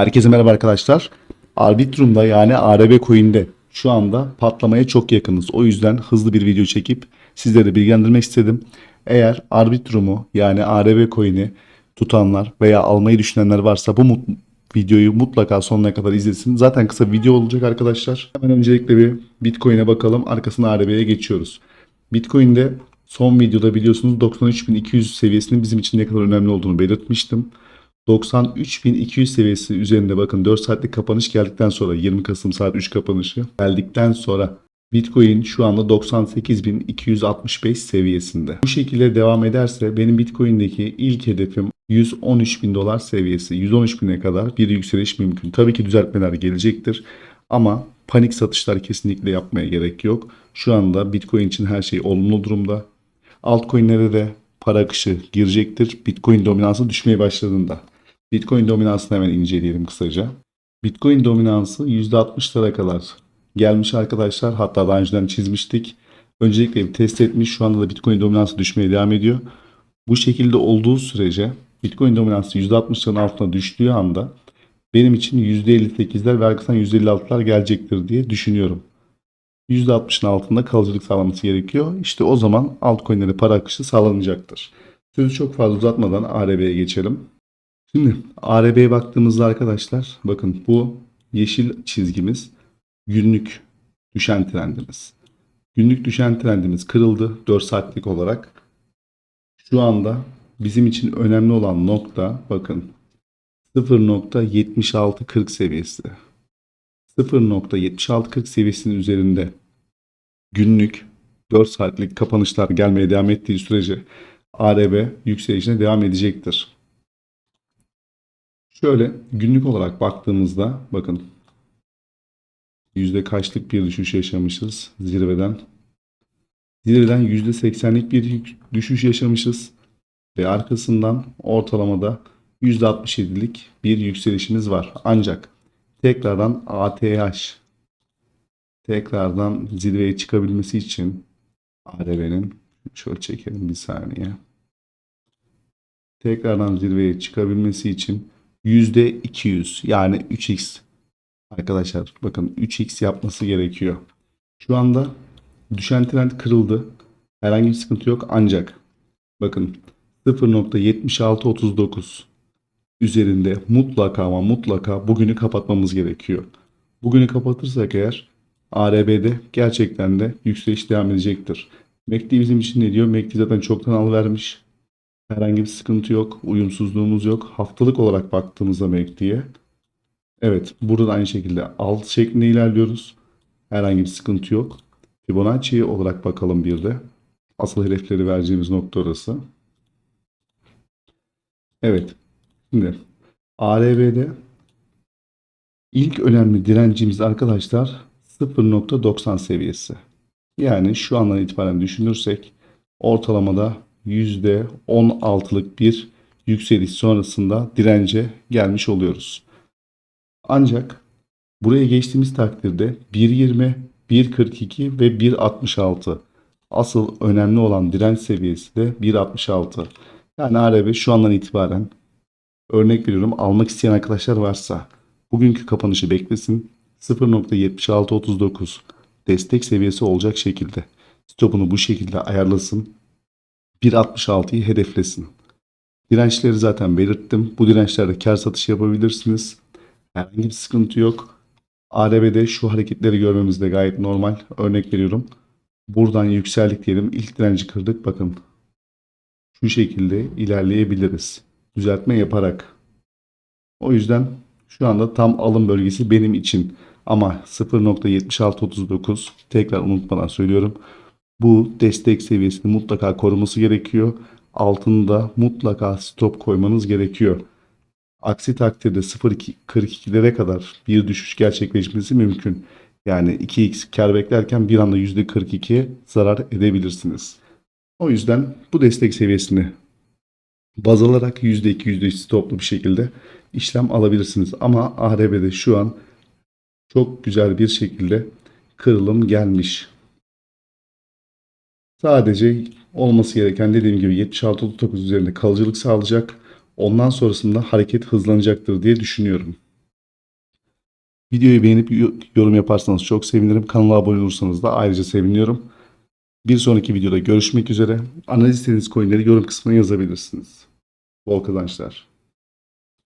Herkese merhaba arkadaşlar. Arbitrum'da yani ARB coin'de şu anda patlamaya çok yakınız. O yüzden hızlı bir video çekip sizleri bilgilendirmek istedim. Eğer Arbitrum'u yani ARB coin'i tutanlar veya almayı düşünenler varsa bu mut- videoyu mutlaka sonuna kadar izlesin. Zaten kısa bir video olacak arkadaşlar. Hemen öncelikle bir Bitcoin'e bakalım. Arkasına ARB'ye geçiyoruz. Bitcoin'de son videoda biliyorsunuz 93.200 seviyesinin bizim için ne kadar önemli olduğunu belirtmiştim. 93.200 seviyesi üzerinde bakın 4 saatlik kapanış geldikten sonra 20 Kasım saat 3 kapanışı geldikten sonra Bitcoin şu anda 98.265 seviyesinde. Bu şekilde devam ederse benim Bitcoin'deki ilk hedefim 113.000 dolar seviyesi. 113.000'e kadar bir yükseliş mümkün. Tabii ki düzeltmeler gelecektir ama panik satışlar kesinlikle yapmaya gerek yok. Şu anda Bitcoin için her şey olumlu durumda. Altcoin'lere de para akışı girecektir. Bitcoin dominansı düşmeye başladığında. Bitcoin dominansını hemen inceleyelim kısaca. Bitcoin dominansı %60'lara kadar gelmiş arkadaşlar. Hatta daha önceden çizmiştik. Öncelikle bir test etmiş. Şu anda da Bitcoin dominansı düşmeye devam ediyor. Bu şekilde olduğu sürece Bitcoin dominansı %60'ların altına düştüğü anda benim için %58'ler ve arkasından %56'lar gelecektir diye düşünüyorum. %60'ın altında kalıcılık sağlaması gerekiyor. İşte o zaman altcoin'lere para akışı sağlanacaktır. Sözü çok fazla uzatmadan ARB'ye geçelim. Şimdi ARB'ye baktığımızda arkadaşlar bakın bu yeşil çizgimiz günlük düşen trendimiz. Günlük düşen trendimiz kırıldı 4 saatlik olarak. Şu anda bizim için önemli olan nokta bakın 0.7640 seviyesi. 0.7640 seviyesinin üzerinde günlük 4 saatlik kapanışlar gelmeye devam ettiği sürece ARB yükselişine devam edecektir. Şöyle günlük olarak baktığımızda bakın yüzde kaçlık bir düşüş yaşamışız zirveden. Zirveden yüzde seksenlik bir düşüş yaşamışız ve arkasından ortalamada yüzde 67'lik bir yükselişimiz var. Ancak tekrardan ATH tekrardan zirveye çıkabilmesi için ARB'nin şöyle çekelim bir saniye. Tekrardan zirveye çıkabilmesi için %200 yani 3x arkadaşlar bakın 3x yapması gerekiyor. Şu anda düşen trend kırıldı. Herhangi bir sıkıntı yok ancak bakın 0.7639 üzerinde mutlaka ama mutlaka bugünü kapatmamız gerekiyor. Bugünü kapatırsak eğer ARB'de gerçekten de yükseliş devam edecektir. MACD bizim için ne diyor? MACD zaten çoktan al vermiş. Herhangi bir sıkıntı yok. Uyumsuzluğumuz yok. Haftalık olarak baktığımızda MACD'ye. Evet. Burada da aynı şekilde alt şeklinde ilerliyoruz. Herhangi bir sıkıntı yok. Fibonacci olarak bakalım bir de. Asıl hedefleri vereceğimiz nokta orası. Evet. Şimdi ARB'de ilk önemli direncimiz arkadaşlar 0.90 seviyesi. Yani şu andan itibaren düşünürsek ortalamada %16'lık bir yükseliş sonrasında dirence gelmiş oluyoruz. Ancak buraya geçtiğimiz takdirde 1.20, 1.42 ve 1.66 asıl önemli olan direnç seviyesi de 1.66. Yani ARB şu andan itibaren örnek veriyorum almak isteyen arkadaşlar varsa bugünkü kapanışı beklesin 0.7639 destek seviyesi olacak şekilde stopunu bu şekilde ayarlasın 1.66'yı hedeflesin. Dirençleri zaten belirttim. Bu dirençlerde kar satışı yapabilirsiniz. Herhangi bir sıkıntı yok. ARB'de şu hareketleri görmemiz de gayet normal. Örnek veriyorum. Buradan yükseldik diyelim. İlk direnci kırdık. Bakın. Şu şekilde ilerleyebiliriz. Düzeltme yaparak. O yüzden şu anda tam alım bölgesi benim için. Ama 0.7639 tekrar unutmadan söylüyorum. Bu destek seviyesini mutlaka koruması gerekiyor. Altında mutlaka stop koymanız gerekiyor. Aksi takdirde 0.42'lere kadar bir düşüş gerçekleşmesi mümkün. Yani 2x kar beklerken bir anda %42 zarar edebilirsiniz. O yüzden bu destek seviyesini baz alarak %2 %3 stoplu bir şekilde işlem alabilirsiniz. Ama ARB'de şu an çok güzel bir şekilde kırılım gelmiş. Sadece olması gereken dediğim gibi 76-39 üzerinde kalıcılık sağlayacak. Ondan sonrasında hareket hızlanacaktır diye düşünüyorum. Videoyu beğenip yo- yorum yaparsanız çok sevinirim. Kanala abone olursanız da ayrıca seviniyorum. Bir sonraki videoda görüşmek üzere. Analiz istediğiniz coinleri yorum kısmına yazabilirsiniz. Bol kazançlar.